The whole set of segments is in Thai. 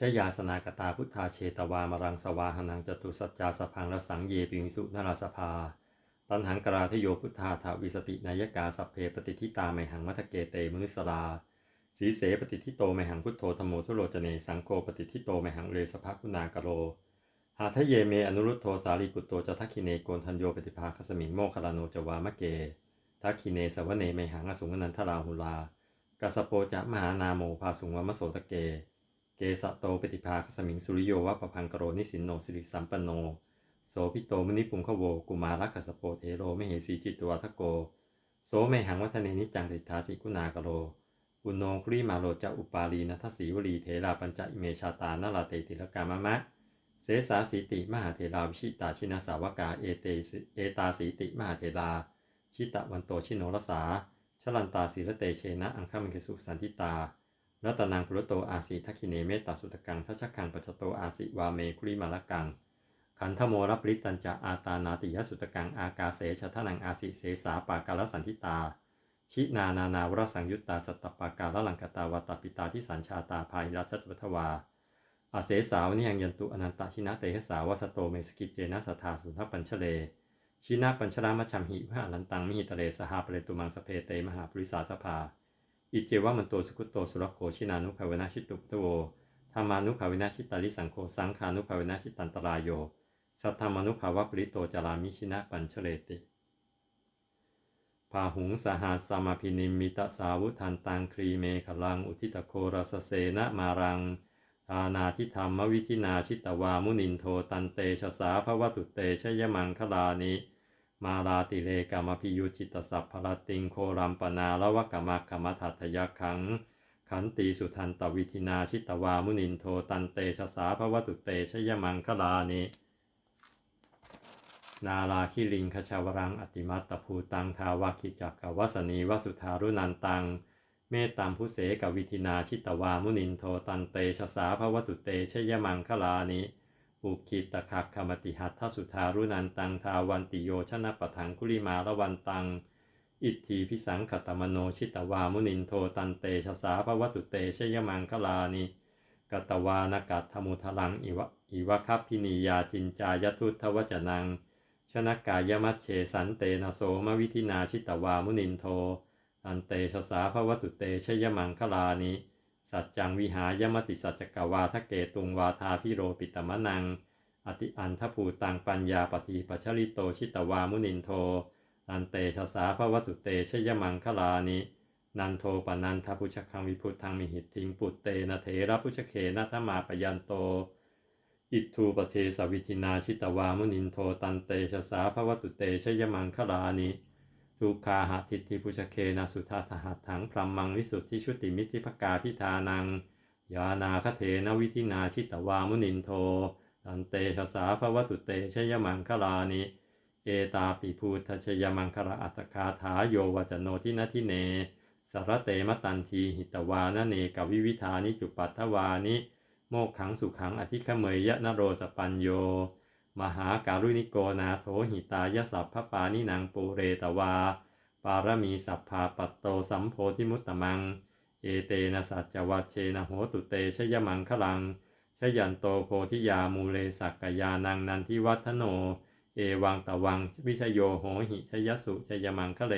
ชยาสนากตาพุทธาเชตวามรังสวาหนังจตุสัจจาสพังรสังเยปิวิสุนราสภา ตันหังกราทโยพุทธาถาวิสตินายกาสัพเพปฏิทิตาไมหังมัทเกเตมนุสลาสีเสปฏิทิโตไมหังพุทโธธรรมโมทุโรจเนสังโฆปฏิทิโตไมหังเรสภคุณากโร หาทะเยเมอนุรุตโทสาลีปุตโตจะทักขิเนโกนทันโยปฏิภาคสมิงโมคลาโนจวามะเกทักขิเนสวเนไมหังอสุงนันทราหุลากัสโปจะมหานาโมภาสุงวมโสตะเก เกสะโตปฏิภาคสมิงสุริโยวะปะพังกโรนิสินโนสิริสัมปันโน โสพิโตมนิปุงขโวกุมารักสโปเทโรมเหสีจิตตัวทโก โสเมหังวัฒเนนิจังติทาสิกุณากโร อุณโนครีมาโรจะอุปาลีนัทสีวลีเทราปัญจอิเมชาตานาลาเตติลกามะมะ เสสาสีติมหาเทราวิชิตาชินาสาวกาเอเตเอตาสีติมหาเทราชิตะวันโตชิโนรสาชลันตาสีระเตเชนะอังคามิกสุสันติตา รัตนังพุรโตอาสีทักขิเนเมตตาสุตกังทัชคังปัจจโตอาสิวาเมคุริมาลกัง ขันธโมรับริตันจะอาตานาติยสุตกังอากาเสชะทนังอาสิเสสาปากาลสันทิตา ชินานานาวรสังยุตตาสัตตปากาลลังกตาวตปิตาที่สัญชาตาภายราชวัทวาอาเสสาวนิยังยันตุอนันตชินะเตหสาวสโตเมสกิเจนะสทาสุนทปัญชเลชินะปัญชรามชัมหิพระอนันตังมิหิตเลสหาเปรตุมังสเพเตมหาปริสาสภา อิเจวะมันโตสุกุตโตสุรโคชินานุภาเวนะชิตุปตโวธรรมานุภาเวนะชิตาลิสังโฆสังขานุภาเวนะชิตันตรายโย สัทธรรมานุภาวะปริโตจารามิชินะปัญเชเลติพาหุงสหัสสมาพินิมิตสาวุทันตังครีเมขลังอุทิตโครสเสนะมารังทานาทิธรรมวิธินาชิตวามุนินโทตันเตชะสาภวตุเตชยมังคลานิ มาลาติเลกามพิยุจิตสัพพลติงโครัมปนาละวะกามะกามทัตยขัง ขันตีสุทันตวิธินาชิตวามุนินโทตันเตชะสาภวตุเตชยมังคลานินาลาคิลิงคชาวรังอติมัตตภูตังทาวาคิจักกวสนีวสุธารุนันตัง เมตตามพุเสกวิธินาชิตวามุนินโทตันเตชะสาภวตุเตชยมังคลานิ อุคิตคักขมติหัตทสุธารุนันตังทาวันติโยชนะปะทังคุลิมาละวันตัง อิทธีพิสังขตมโนชิตวามุนินโทตันเตชะสาภวตุเตชยมังคลานิกตวานกัตธมุทลังอิวะอิวะคัพพินียาจินจายทุทธวจนัง ชนะกายมัชเชสันเตนะโสมวิธินาชิตวามุนินโท อันเตชะสาภวตุเตชยมังคลานิ สัจจังวิหายมติสัจจกวาทะเกตุงวาทาพิโรปิตมะนัง อติอันทภูตังปัญญาปฏิปัชริโตชิตวามุนินโท อันเตชะสาภวตุเตชยมังคลานิ นันโทปนันทพุชคังวิพุทธังมิหิตทิงปุตเตนะเถระพุชเคนะธมาปยันโต อิทูปเทสวิธินาชิตวามุนินโทตันเตชะสาภวตุเตชยมังคลานิ ทุกขาหาทิฏฐิพุชเคนะสุทาทหัตถังพรัมมังวิสุทธิชุติมิติภกาพิธานัง ยานาคเทนวิธินาชิตวามุนินโทตันเตชะสาภวตุเตชยมังคลานิ เอตาปิภูทชยมังคลาอัตคาถาโยวจโนทินทิเน สารเตมตันทีหิตวานเนกวิวิธานิจุปัตถวานิ โมกขังสุขังอธิคเมยยะนโรสปัญโย มหาการุณิโกนาโถหิตายสัพพปานินางปูเรตวา ปารมีสัพพาปัตโตสัมโพธิมุตตมัง เอเตนะสัจวัชเชนะโหตุเตชยมังคลังชยันโตโพธิยามูเลสักกยานังนันทิวัฒโน เอวังตะวังวิชโยโหหิชยสุชยมังคะเล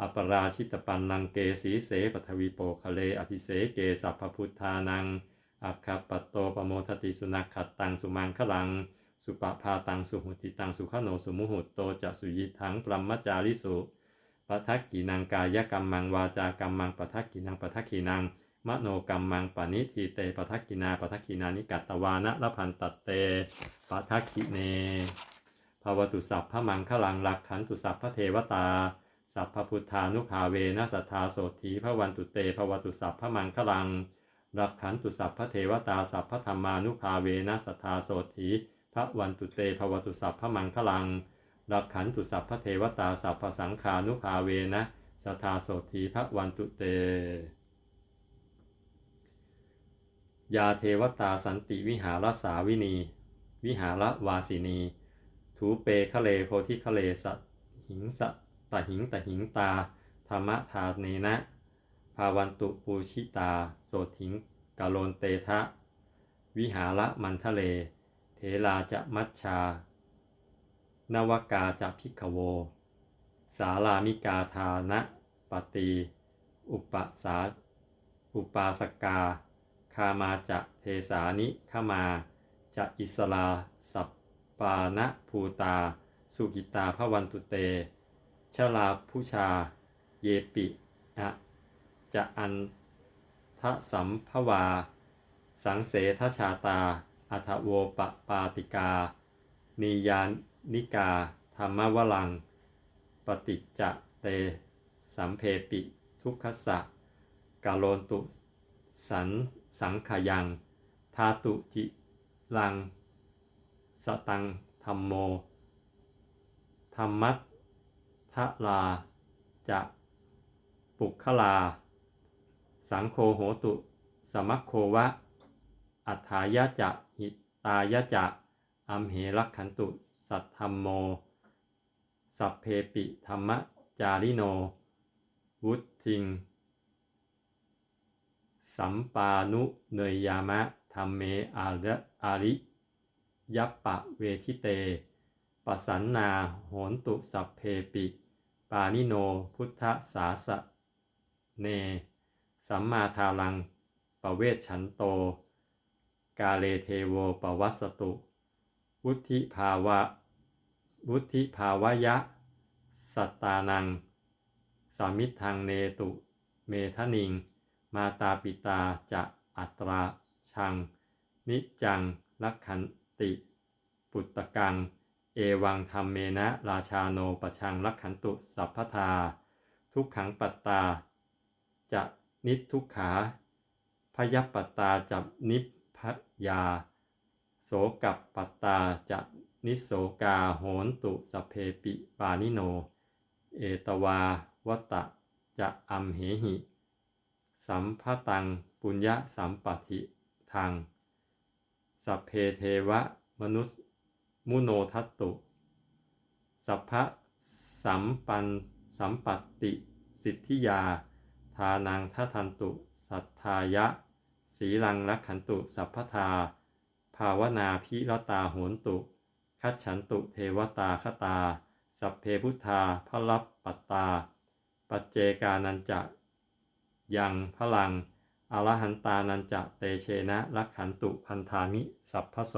อปราชิตปันนังเกสีเสปทวีโปคะเลอภิเสเกสัพพุทธานัง อัคคปัตโตปโมทติสุนักขัดตังสุมังคลัง สุปภาตังสุหุติตังสุขโนสุมุหุตโตจะสุยิทังปรัมมจาริสุปทักกินังกายกรรมมังวาจากรรมมังปทักกินังปทักกินังมโนกรรมมังปณิทีเตปทักกินาปทักกินานิกัตตวานะละพันตัตเตปทักกิเนภาวตุสัพพะมังคลังหลักขันตุสัพพะเทวตา สัพพพุทธานุภาเวนะสัทธาโสธีพระวันตุเตภวตุสัพพะมังคลังรักขันตุสัพพะเทวตาสัพพธรรมานุภาเวนะสัทธาโสธี พระวันตุเตภวตุสัพพะมังคลังรักขันตุสัพพะเทวตาสัพพะสังขานุภาเวนะสัทาโสธีพระวันตุเต ยาเทวตาสันติวิหารสาวินี วิหารวาสินี ถูเปคะเลโพธิคะเลสะหิงสะตะหิงตะหิงตาธรรมทาเนนะ ภาวันตุปูชิตา โสถิงกาโลนเตทะ วิหาระมันทะเล เทลาจะมัชชา นวกาจะพิกโว สารามิกาทานะปตีอุปสาอุปาสกา คามาจะเทสานิขมาจะอิสลาสัปปานะภูตา สุกิตาพวันตุเต ชลาผู้ชา เยปิอะจะอันทะสัมภวา สังเสทชาตา อัทโวปปาติกานียานิกา ธรรมวลัง ปฏิจจะเต สัมเพปิ ทุกขสะกาโลนตุ สันสังขยังทาตุจิลัง สตังธรรมโม ธรรมัตทะลา จะปุคลา สังโฆโหตุ สมัคโควะ อัฏฐายะจะหิตายะจะอัมเหรักขันตุสัทธรรมโม สัพเพปิธรรมจาริโน วุทิง สัมปานุเนยยามะธรรมเมอาระอาริยัปปะเวทิเตปสันนาโหนตุสัพเพปิ ปานิโนพุทธสาสะเน สัมมาทารังปเวชฉันโต กาเลเทโวปวัสสตุ วุธิภาวะ วุธิภาวะยะ สัตตานัง สามิทังเนตุ เมทนิง มาตาปิตาจะอัตราชัง นิจังลักขันติ ปุตตะกัง เอวังธรรมเมนะ ราชาโนปชังลักขันตุสัพพทา ทุกขังปัตตา จะนิทุกขาพยัปปัตตาจับนิพ พยา โสกับปัตตาจะนิโสกาโหนตุสเพปิปานิโน เอตวาวตะจะอัมเหหิ สัมภตังปุญญสัมปติทางสัพเพเทวะมนุสมุโนทัตตุ สัพพะสัมปันสัมปัตติ สิทธิยา ทานังทัทันตุ สัทธายะ สีลังรักขันตุ สัพพทา ภาวนาพิรตาโหนตุ คัจฉันตุเทวตาคตา สัพเพพุทธาพระลับปัตตา ปัจเจกานันจะ ยังพลังอรหันตานันจะเตเชนะรักขันตุพันธามิ สัพพโส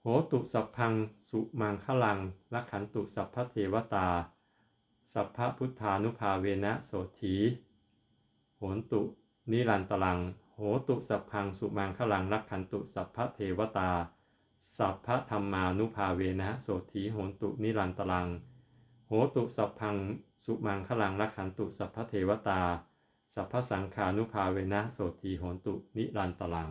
โหตุสัพพังสุมังคลังรักขันตุสัพพเทวตา สัพพพุทธานุภาเวนะโสถีโหนตุ นิรันตลัง โหตุสัพพังสุมังคลังรักขันตุสัพพเทวตา สัพพธรรมานุภาเวนะโสถีโหนตุนิรันตลัง โหตุสัพพังสุมังคลังรักขันตุสัพพเทวตา สัพพสังขานุภาเวนะโสถีโหนตุนิรันตลัง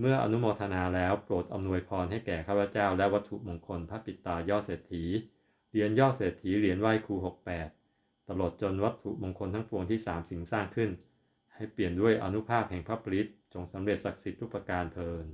เมื่ออนุโมทนาแล้วโปรดอำนวยพรให้แก่ข้าพเจ้าและวัตถุมงคลพระปิตายอดเศรษฐี เหรียญยอดเศรษฐีเหรียญไหว้ครู68 ตลอดจนวัตถุมงคลทั้งปวงที่สามสิ่งสร้างขึ้น ให้เปลี่ยนด้วยอนุภาพแห่งพระปริตจงสำเร็จศักดิ์สิทธิ์ทุกประการเทิน